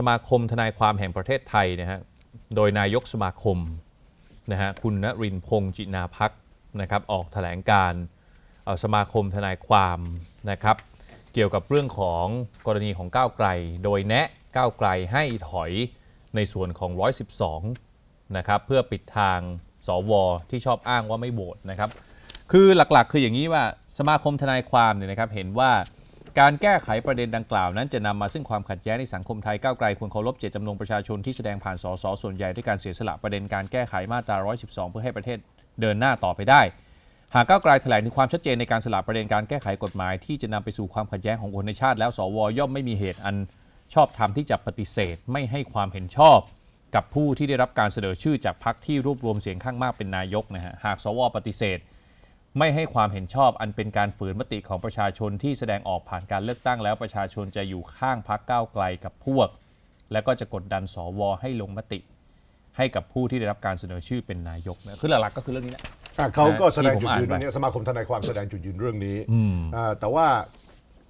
สมาคมทนายความแห่งประเทศไทยนะฮะโดยนายกสมาคมนะฮะคุณณรินพงศ์จินาพักนะครับออกแถลงการสมาคมทนายความนะครับเกี่ยวกับเรื่องของกรณีของก้าวไกล โดยแนะก้าวไกลให้ถอยในส่วนของ 112 นะครับเพื่อปิดทางสวที่ชอบอ้างว่าไม่โหวตนะครับคือหลักๆ คืออย่างนี้ว่าสมาคมทนายความเนี่ยนะครับเห็นว่า การแก้ไขประเด็นดังกล่าวนั้นจะนำมาซึ่งความขัดแย้งในสังคมไทยก้าวไกลควรเคารพเจตจำนงประชาชนที่แสดงผ่านสสส่วนใหญ่ด้วยการเสียสละประเด็นการแก้ไขมาตรา 112 เพื่อให้ประเทศเดินหน้าต่อไปได้ หากก้าวไกลแถลงถึงความชัดเจนในการสละประเด็นการแก้ไขกฎหมาย ที่จะนำไปสู่ความขัดแย้งของคนในชาติ แล้วสวย่อมไม่มีเหตุอันชอบธรรมที่จะปฏิเสธ ไม่ให้ความเห็นชอบ กับผู้ที่ได้รับการเสนอชื่อจากพรรคที่รวบรวมเสียงข้างมากเป็นนายกนะฮะหากสวปฏิเสธ ไม่ให้ความเห็นชอบอันเป็นการฝืนมติของประชาชนที่แสดงออกผ่านการเลือกตั้งแล้วประชาชนจะอยู่ข้างพรรคก้าวไกลกับพวก และก็จะกดดันสวให้ลงมติ ให้กับผู้ที่ได้รับการเสนอชื่อเป็นนายกนะคือหลักๆก็คือเรื่องนี้แหละอะเขาก็แสดงที่ผมจุดอ่านยืนไปเรื่องนี้สมาคมทนายความแสดงจุดยืนเรื่องนี้อ่าแต่ว่า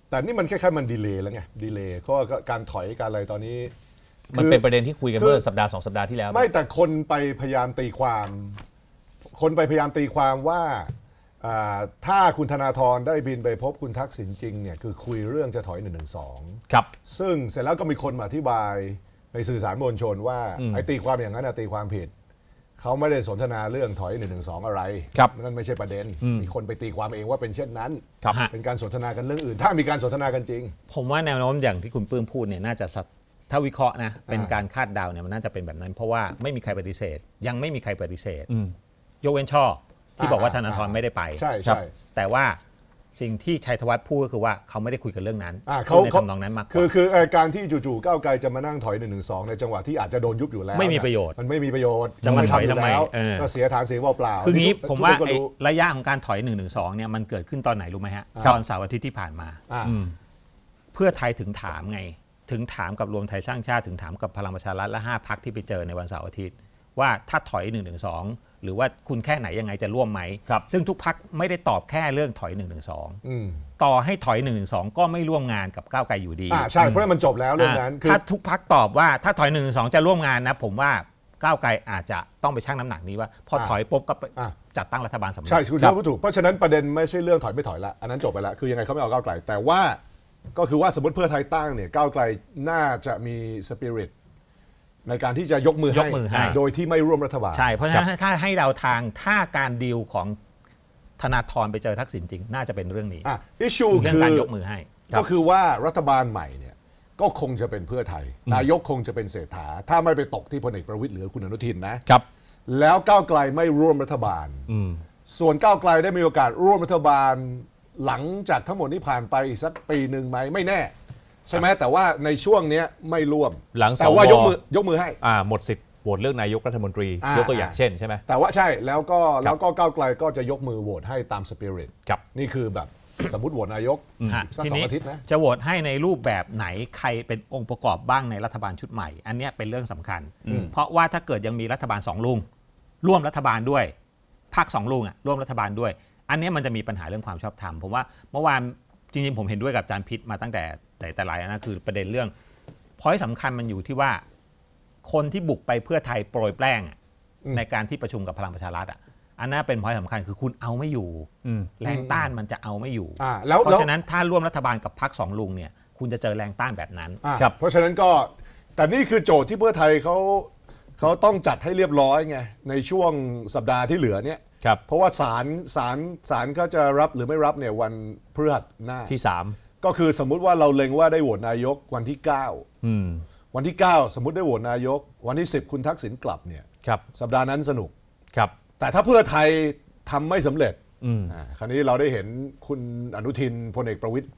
แต่นี่มันแค่ๆมันดีเลย์แล้วไงดีเลย์เพราะว่าการถอยการอะไรตอนนี้ มันคือเป็นประเด็นที่คุยกันคือเมื่อสัปดาห์สองสัปดาห์ที่แล้ว ไม่แต่คนไปพยายามตีความ คนไปพยายามตีความว่า อ่าถ้าคุณธนาธรได้บินไปพบคุณทักษิณจริงเนี่ยคือคุยเรื่องจะถอย1นึครับ ซึ่งเสร็จแล้วก็มีคนมาอธิบายในสื่อสารมวลชนว่าไอ้ตีความอย่างนั้นนะตีความผิด เขาไม่ได้สนทนาเรื่องถอย1นึอะไรครับนั่นไม่ใช่ประเด็น มีคนไปตีความเองว่าเป็นเช่นนั้น ครับเป็นการสนทนากันเรื่องอื่น ถ้ามีการสนทนากันจริง ผมว่าแนวโน้มอย่างที่คุณปื้มพูดเนี่ยน่าจะสัตถ้าวิเคราะห์นะเป็นการคาดเดาเนี่ยมันน่าจะเป็นแบบนั้น เพราะว่าไม่มีใครปฏิเสธ ยังไม่มีใครปฏิเสธอืมยกเว้นช่อ ที่บอกว่าอ่าธนาธรอ่าไม่ได้ไปใช่ครับ ใช่แต่ว่าสิ่งที่ชัยธวัฒน์พูดก็คือว่าเขาไม่ได้คุยกันเรื่องนั้นอ่าพูเขาดในเขาทำนองนั้นมากกคือว่า คือเอ่อการที่จู่ๆก้าวไกลจะมานั่งถอย1นึในจังหวะที่อาจจะโดนยุบอยู่แล้วไม่มีเนประโยชน์มันไม่มีประโยชน์จะมาถอยนทำไมแล้วเออ ก็เสียฐานเสียงเปล่าๆคืองี้ทุกผมว่าทุกคนก็ไอ้รู้ ระยะของการถอย1นึเนี่ยมันเกิดขึ้นตอนไหนรู้ไหมฮะครับ ตอนเสาร์อาทิตย์ที่ผ่านมา อ่าอืมเพื่อไทยถึงถามไง ถึงถามกับรวมไทยสร้างชาติถึงถามกับพลังประชารัฐและ5พักที่ไปเจอในวันเสาร์อาทิตย์ ว่าถ้าถอย1นึ หรือว่าคุณแค่ไหนยังไงจะร่วมไหม ครับซึ่งทุกพักไม่ได้ตอบแค่เรื่องถอย1นึอืมต่อให้ถอย1นึก็ไม่ร่วมงานกับก้าวไกลอยู่ดีอ่าใช่เพราะมันจบแล้วเรื่องนั้นอ่าคือถ้าทุกพักตอบว่าถ้าถอย1นึจะร่วมงานนะ ผมว่าก้าวไกลอาจจะต้องไปชั่งน้ำหนักนี้ว่า พอถอยปุ๊บก็ไปอ่าจัดตั้งรัฐบาลสำเร็จ ใช่คุณพูดถูกเพราะฉะนั้นประเด็นไม่ใช่เรื่องถอยไม่ถอยละอันนั้นจบไปแล้วคือยังไงเขาไม่เอาก้าวไกล แต่ว่าก็คือว่าสมมติเพื่อไทยตั้งเนี่ยก้าวไกลน่าจะมีสปิริต ในการที่จะยกมือยกมือให้ โดยที่ไม่ร่วมรัฐบาล ใช่ เพราะฉะนั้นถ้าให้เราทางถ้าการดีลของธนาธรไปเจอทักษิณจริง น่าจะเป็นเรื่องนี้อะอิชูเรื่องคือการยกมือให้ก็คือว่ารัฐบาลใหม่เนี่ยก็คงจะเป็นเพื่อไทย นายกคงจะเป็นเศรษฐา ถ้าไม่ไปตกที่พลเอกประวิตยหรือคุณอนุทินนะ ครับ แล้วก้าวไกลไม่ร่วมรัฐบาล อืม ส่วนก้าวไกลได้มีโอกาสร่วมรัฐบาล หลังจากทั้งหมดที่ผ่านไปอีกสักปีหนึ่งไหมไม่แน่ ใช่ไหมแต่ว่าในช่วงเนี้ยไม่ร่วม หลังแต่ว่าสวยกมือยกมือให้ อ่าหมดสิทธิ์โหวตเลือกนายกรัฐมนตรี อ่าย ยกตัวอย่างอ่าเช่นใช่ไหม แต่ว่าใช่แล้วก็แล้วก็ก้าวไกลก็จะยกมือโหวตให้ตามสปิริตครับ นี่คือแบบ สมมติโหวตนายกฮะสักทีสองนี้อาทิตย์นะ จะโหวตให้ในรูปแบบไหนใครเป็นองค์ประกอบบ้างในรัฐบาลชุดใหม่ อันเนี้ยเป็นเรื่องสำคัญ เพราะว่าถ้าเกิดยังมีรัฐบาลสองลุงร่วมรัฐบาลด้วยพรรคสองลุงอะร่วมรัฐบาลด้วย อันเนี้ยมันจะมีปัญหาเรื่องความชอบธรรมผมว่าเมื่อวานจริงๆผมเห็นด้วยกับอาจารย์พิษมาตั้งแต่ แต่แต่หลายนะคือประเด็นเรื่องพอยสำคัญมันอยู่ที่ว่าคนที่บุกไปเพื่อไทยโปรยแป้งอะอืมในการที่ประชุมกับพลังประชารัฐอะอันนั้นเป็นพอยสำคัญคือคุณเอาไม่อยู่อืมแรงต้านมันจะเอาไม่อยู่ อ่าแล้ว เพราะแล้วฉะนั้นถ้าร่วมรัฐบาลกับพรรคสองลุงเนี่ยคุณจะเจอแรงต้านแบบนั้น อะครับ เพราะฉะนั้นก็แต่นี่คือโจทย์ที่เพื่อไทยเขาเขาต้องจัดให้เรียบร้อยไงในช่วงสัปดาห์ที่เหลือเนี่ยครับ เพราะว่าศาลศาลศาลเขาจะรับหรือไม่รับเนี่ยวันพฤหัสหน้าที่สาม ก็คือสมมุติว่าเราเล็งว่าได้โหวตนายกวันที่อืม9วันที่ 9 สมมุติได้โหวตนายก วันที่ 10 คุณทักษิณกลับเนี่ย ครับ สัปดาห์นั้นสนุก ครับ แต่ถ้าเพื่อไทยทำไม่สำเร็จอืม อ่าคราวนี้เราได้เห็นคุณอนุทินพลเอกประวิตย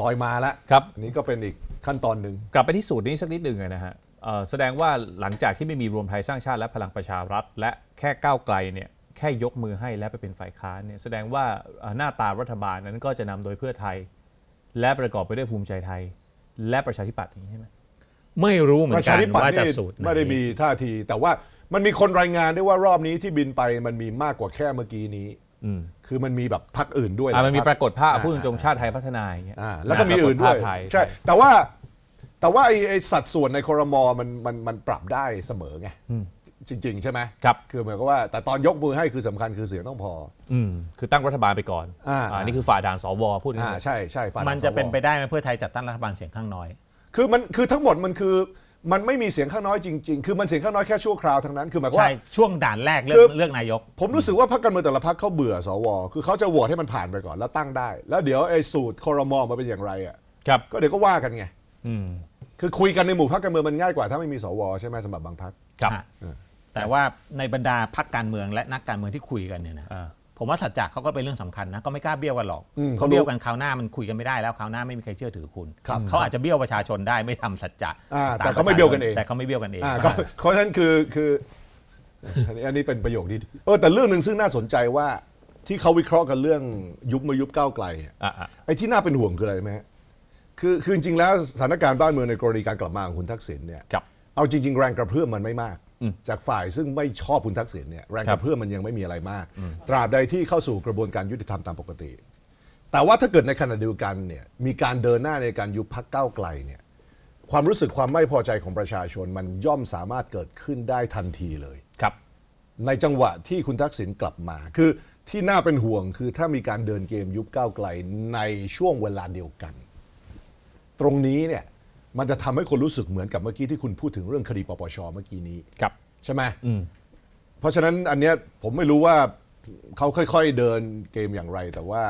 ลอยมาแล้วครับ อันนี้ก็เป็นอีกขั้นตอนหนึ่ง กลับไปที่สูตรนี้สักนิดหนึ่งอะนะฮะเอ่อแสดงว่าหลังจากที่ไม่มีรวมไทยสร้างชาติและพลังประชารัฐ และแค่ก้าวไกลเนี่ยแค่ยกมือให้และไปเป็นฝ่ายค้านเนี่ยแสดงว่าเอ่อหน้าตารัฐบาลนั้นก็จะนำโดยเพื่อไทย และประกอบไปด้วยภูมิใจไทย และประชาธิปัตย์อย่างนี้ใช่ไหมไม่รู้เหมือปนระกัชานธิปัตว่าย์จะนี่สูตรหน ไม่ได้มีท่าที แต่ว่ามันมีคนรายงานด้วยว่ารอบนี้ที่บินไปมันมีมากกว่าแค่เมื่อกี้นี้อืม คือมันมีแบบพักอื่นด้วยอ่ามันมีพปรากฏภาพอ่าพูดตรงๆชาติไทยพัฒนาอย่างเงี้ยอ่าแล้วก็มีอื่นด้วย ปรากฏภาพไทย ใช่ แต่ว่าแต่ว่าไอ้ไอ้สัดส่วนในคอรมอมันมันมันปรับได้เสมอไง จริง ๆ ใช่ไหมครับ คือเหมือนกับว่า แต่ตอนยกมือให้คือสำคัญคือเสียงต้องพอ อืมคือตั้งรัฐบาลไปก่อนอ่าอ่านี่คือฝ่าด่านสวพูดอ่าง่ายๆใช่ใช่ฝ่ายมันจะสวเป็นไปได้ไหมเพื่อไทยจัดตั้งรัฐบาลเสียงข้างน้อย คือมันคือทั้งหมดมันคือมันไม่มีเสียงข้างน้อยจริง ๆ คือมันเสียงข้างน้อยแค่ชั่วคราวทั้งนั้นคือหมายความใช่ว่า ช่วงด่านแรกเลืคือ อกเลือกนายก ผมรู้สึกว่าพรรคการเมืองแต่ละพรรคเขาเบื่อสวคือเขาจะโหวตให้มันผ่านไปก่อนแล้วตั้งได้ แล้วเดี๋ยวไอ้สูตรคอรมอมาเป็นอย่างไรอะครับ ก็เดี๋ยวก็ว่ากันไง อืมคือคุยกันในหมู่พรรคการเมืองมันง่ายกว่าถ้าไม่มีสวใช่ไหมสำหรับบางพรรค ครับ ฮะ แต่ว่าในบรรดาพรรคการเมืองและนักการเมืองที่คุยกันเนี่ยนะอ่า ผมว่าสัจจะเขาก็เป็นเรื่องสำคัญนะก็ไม่กล้าเบี้ยวกันหรอกอืมเขาเขารู้เบี้ยวกันคราวหน้ามันคุยกันไม่ได้แล้วคราวหน้าไม่มีใครเชื่อถือคุณครับเขาอาจจะเบี้ยวประชาชนได้ไม่ทำสัจจะอ่าตแต่เขาไม่เบี้ยวกันเอง แต่เขาไม่เบี้ยวกันเองอ่าก็เพราะฉะนั้นคือคืออันนี้อันนี้เป็นประโยคที่ดีเออแต่เรื่องหนึ่งซึ่งน่าสนใจว่าที่เขาวิเคราะห์กันเรื่องยุบไมายุบก้าวไกลอะอ่าอ่าไอ้ที่น่าเป็นห่วงคืออะไรไหมฮะคือคือจริงๆแล้วสถานการณ์บ้านเมืองในกรณีการกลับมาของคุณทักษิณเนี่ย ครับ เอาจริง ๆ แรงกระเพื่อมมันไม่มากอืม จากฝ่ายซึ่งไม่ชอบคุณทักษิณเนี่ยแรงครักบระเพื่อมมันยังไม่มีอะไรมาก ตราบใดที่เข้าสู่กระบวนการยุติธรรมตามปกติ แต่ว่าถ้าเกิดในขณะเดียวกันเนี่ยมีการเดินหน้าในการยุบพักก้าวไกลเนี่ยความรู้สึกความไม่พอใจของประชาชนมันย่อมสามารถเกิดขึ้นได้ทันทีเลยครับ ในจังหวะที่คุณทักษิณกลับมา คือที่น่าเป็นห่วงคือถ้ามีการเดินเกมยุบก้าวไกลในช่วงเวลาเดียวกัน ตรงนี้เนี่ย มันจะทำให้คนรู้สึกเหมือนกับเมื่อกี้ที่คุณพูดถึงเรื่องคดีปปชเมื่อกี้นี้ ครับ ใช่ไหมอืม เพราะฉะนั้นอันเนี้ยผมไม่รู้ว่าเขาค่อยๆเดินเกมอย่างไร แต่ว่า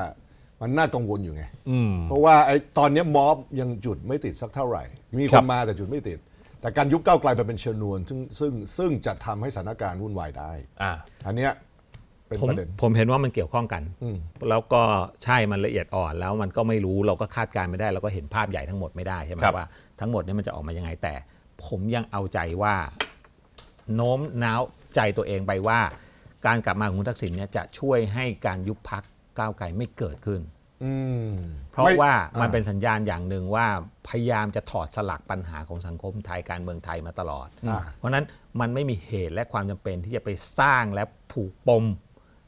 มันน่ากังวลอยู่ไง อืม เพราะว่าไอ้ตอนเนี้ยม็อบยังจุดไม่ติดสักเท่าไหร่ มีคครันบ มาแต่จุดไม่ติด แต่การยุบก้าวไกลไปเป็นชนวน ซึ่งซึ่งซึ่งจะทำให้สถานการณ์วุ่นวายได้ อ่า อันเนี้ย เป็นผมประเด็น ผมเห็นว่ามันเกี่ยวข้องกัน อืม แล้วก็ใช่มันละเอียดอ่อนแล้วมันก็ไม่รู้เราก็คาดการณ์ไม่ได้เราก็เห็นภาพใหญ่ทั้งหมดไม่ได้ใช่ไหมครับว่าทั้งหมดเนี่ยมันจะออกมายังไงแต่ ผมยังเอาใจว่าโน้มน้าวใจตัวเองไปว่า การกลับมาของคุณทักษิณเนี่ยจะช่วยให้การยุบพักก้าวไกลไม่เกิดขึ้น อืมเพราะไม่ว่ามันอ่าเป็นสัญญาณอย่างหนึ่งว่าพยายามจะถอดสลักปัญหาของสังคมไทยการเมืองไทยมาตลอด อ่า เพราะฉะนั้นมันไม่มีเหตุและความจำเป็นที่จะไปสร้างและผูกปม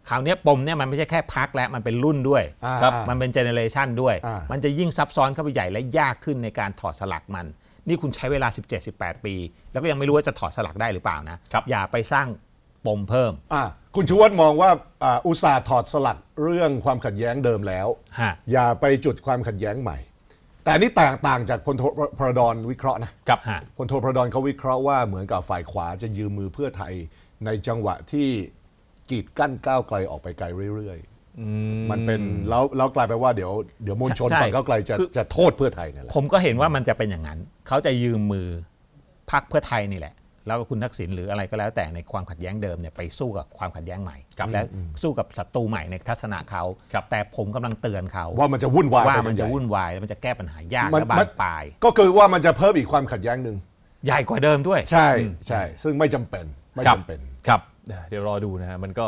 คราวเนี้ยปมเนี่ยมันไม่ใช่แค่พักแล้วมันเป็นรุ่นด้วยอ่าครับอ่ามันเป็นเจเนเรชันด้วยอ่ามัมันจะยิ่งซับซ้อนเข้าไปใหญ่และยากขึ้นในการถอดสลักมัน นี่คุณใช้เวลา 17-18 ปี แล้วก็ยังไม่รู้ว่าจะถอดสลักได้หรือเปล่านะครับอย่าไปสร้างปมเพิ่มอะคุณชูวัฒน์มองว่าอ่าอุตสาห์ถอดสลักเรื่องความขัดแย้งเดิมแล้วฮะอย่าไปจุดความขัดแย้งใหม่ แต่อันนี่ต่างต่างจากพลโทพระดอนวิเคราะห์นะครับฮะพลโทพระดอนเขาวิเคราะห์ว่าเหมือนกับฝ่ายขวาจะยืมมือเพื่อไทยในจังหวะที่ กีดกั้นก้าวไกลออกไปไกลเรื่อยๆมันเป็นแล้วแล้วกลายไปว่าเดี๋ยวเดี๋ยวมวลชนใช่ฝั่งก้าวไกลจะคือจะโทษเพื่อไทยเนี่ยแหละผมก็เห็นว่ามันจะเป็นอย่างนั้น เขาจะยืมมือพักเพื่อไทยนี่แหละ แล้วก็คุณทักษิณหรืออะไรก็แล้วแต่ในความขัดแย้งเดิมเนี่ยไปสู้กับความขัดแย้งใหม่ครับและสู้กับศัตรูใหม่ในทัศนะเขาครับแต่ผมกำลังเตือนเขาว่ามันจะวุ่นวายว่าไปมันกัจะใหญ่วุ่นวายแล้วมันจะแก้ปัญหายากมันและบามันนปลาย ก็คือว่ามันจะเพิ่มอีกความขัดแย้งหนึ่งใหญ่กว่าเดิมด้วย ใช่ใช่ ซึ่งไม่จำเป็นไม่ครับจำเป็นครับ เดี๋ยวรอดูนะฮะมันก็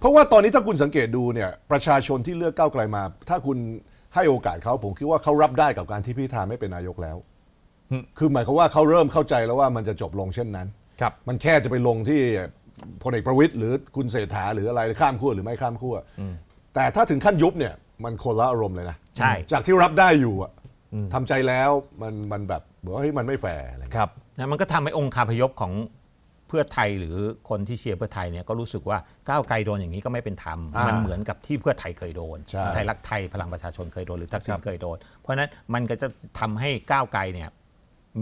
เพราะว่าตอนนี้ถ้าคุณสังเกตดูเนี่ยประชาชนที่เลือกก้าวไกลมา ถ้าคุณให้โอกาสเขาผมคิดว่าเขารับได้กับการที่พิธาไม่เป็นนายกแล้ว อืม คือหมายความว่าเขาเริ่มเข้าใจแล้วว่ามันจะจบลงเช่นนั้น ครับ มันแค่จะไปลงที่พลเอกประวิตยหรือคุณเศรษฐาหรืออะไรข้ามขั้วหรือไม่ข้ามขั้วแต่ถ้าถึงขั้นยุบเนี่ยมันคนละอารมณ์เลยนะใช่ จากที่รับได้อยู่อะทำใจแล้วมันมันแบบบอกว่าเฮ้ยมันไม่แฟร์อะไรเงี้ย ครับนะมันก็ทำให้องค์คาพยพของ เพื่อไทยหรือคนที่เชียร์เพื่อไทยเนี่ยก็รู้สึกว่าก้าวไกลโดนอย่างนี้ก็ไม่เป็นธรรม อ่ามัมันเหมือนกับที่เพื่อไทยเคยโดน ใช่ไทยรักไทยพลังประชาชนเคยโดนหรือทักษิคณรับ เคยโดน เพราะฉะนั้นมันก็จะทำให้ก้าวไกลเนี่ย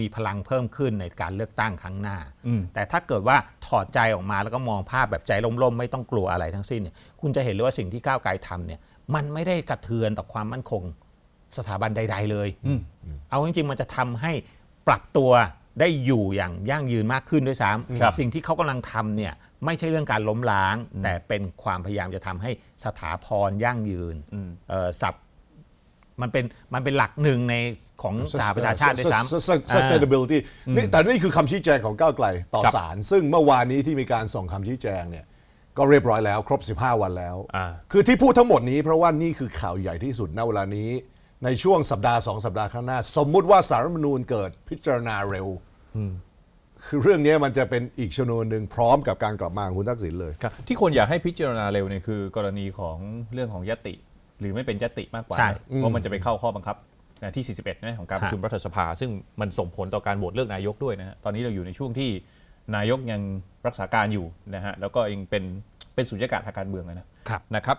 มีพลังเพิ่มขึ้นในการเลือกตั้งครั้งหน้า อืม แต่ถ้าเกิดว่าถอดใจออกมาแล้วก็มองภาพแบบใจล่มๆ ไม่ต้องกลัวอะไรทั้งสิ้นเนี่ยคุณจะเห็นเลยว่าสิ่งที่ก้าวไกลทำเนี่ยมันไม่ได้กระเทือนต่อความมั่นคงสถาบันใด ๆ เลย อืม เอาจริงๆมันจะทำให้ปรับตัว ได้อยู่อย่างยั่งยืนมากขึ้นด้วยซ้ครับำสิ่งที่เขากำลังทำเนี่ยไม่ใช่เรื่องการล้มล้าง แต่เป็นความพยายามจะทำให้สถาพรยั่งยืนอืม เอ่อศัพท์มันเป็นมันเป็นหลักหนึ่งในของสหประชาชาติด้วยซ้ำ Sus- sus- sustainability นี่แต่นี่คือคำชี้แจงของก้าวไกลต่อครับ ศาลซึ่งเมื่อวานนี้ที่มีการส่งคำชี้แจงเนี่ยก็เรียบร้อยแล้ว ครบ 15 วันแล้ว อ่า คือที่พูดทั้งหมดนี้เพราะว่านี่คือข่าวใหญ่ที่สุดณเวลานี้ ในช่วงสัปดาห์สองสัปดาห์ข้างหน้า สมมุติว่าสารรัฐธรรมนูญเกิดพิจารณาเร็ว คือเรื่องนี้มันจะเป็นอีกชนวนหนึ่งพร้อมกับการกลับมาของคุณทักษิณเลยครับที่คนอยากให้พิจารณาเร็วเนี่ยคือกรณีของเรื่องของยติ หรือไม่เป็นยติมากกว่า ใช่ เพราะมันจะไปเข้าข้อบังคับนะที่ 41นะของการฮะประชุมรัฐสภา ซึ่งมันส่งผลต่อการโหวตเลือกนายกด้วยนะฮะตอนนี้เราอยู่ในช่วงที่นายกยังรักษาการอยู่นะฮะแล้วก็ยังเป็นเป็นสุญญากาศทางการเมืองเลยนะครับ นะครับ